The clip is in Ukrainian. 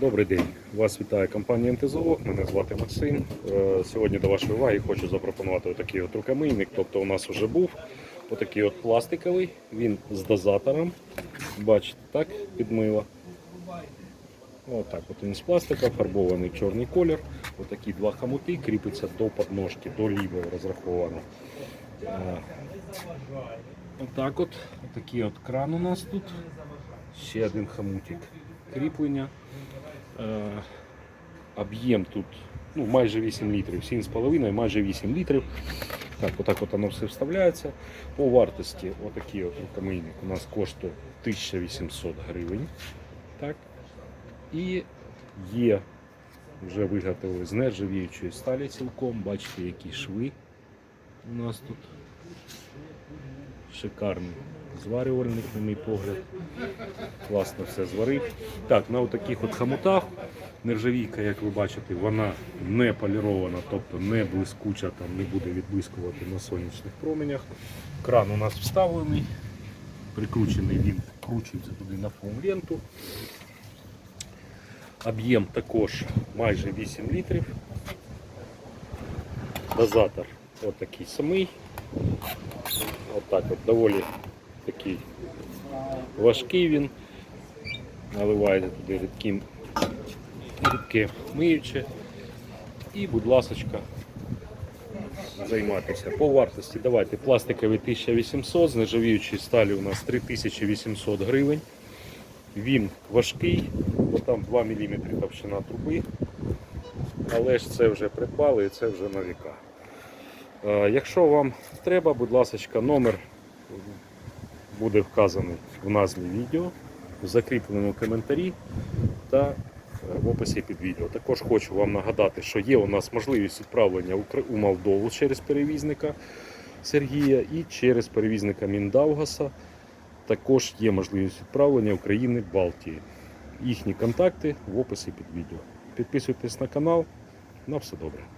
Добрий день. Вас вітає компанія МТЗО. Мене звати Максим. Е, Сьогодні до вашої уваги хочу запропонувати отакий от рукомийник. Тобто у нас вже був отакий от пластиковий, він з дозатором. Бачите, так, підмило. Отак от він з пластика, фарбований чорний колір. Отакі два хомути кріпиться до подножки, до лівої розраховано. Е, Отак от. Отакий от кран у нас тут. Ще один хомутик кріплення. Е, Об'єм тут ну, майже 8 літрів, 7,5, майже 8 літрів. Так, отак от воно все вставляється. По вартості отакий от рукомийник у нас коштує 1800 гривень. Так. І є, вже виготовили з нержавіючої сталі цілком. Бачите, які шви у нас тут. Шикарний зварювальник, на мій погляд. Класно все зварив. Так, на отаких от хомутах нержавійка, як ви бачите, вона не полірована, тобто не блискуча, там не буде відблискувати на сонячних променях. Кран у нас вставлений, прикручений він вкручується туди на фон ленту. Об'єм також майже 8 літрів. Дозатор отакий самий. Отак от доволі такий важкий він. Наливаєте туди рідким рідке миюче. І, будь ласочка, займатися. По вартості давайте пластиковий 1800, з нержавіючої сталі у нас 3800 гривень. Він важкий, бо там 2 мм товщина труби. Але ж це вже придбали і це вже на віка. Е, Якщо вам треба, будь ласка, номер буде вказаний в назві відео, в закріпленому коментарі та е, в описі під відео. Також хочу вам нагадати, що є у нас можливість відправлення у Молдову через перевізника Сергія і через перевізника Міндаугаса. Також є можливість відправлення України Балтії. Їхні контакти в описі під відео. Підписуйтесь на канал. На все добре.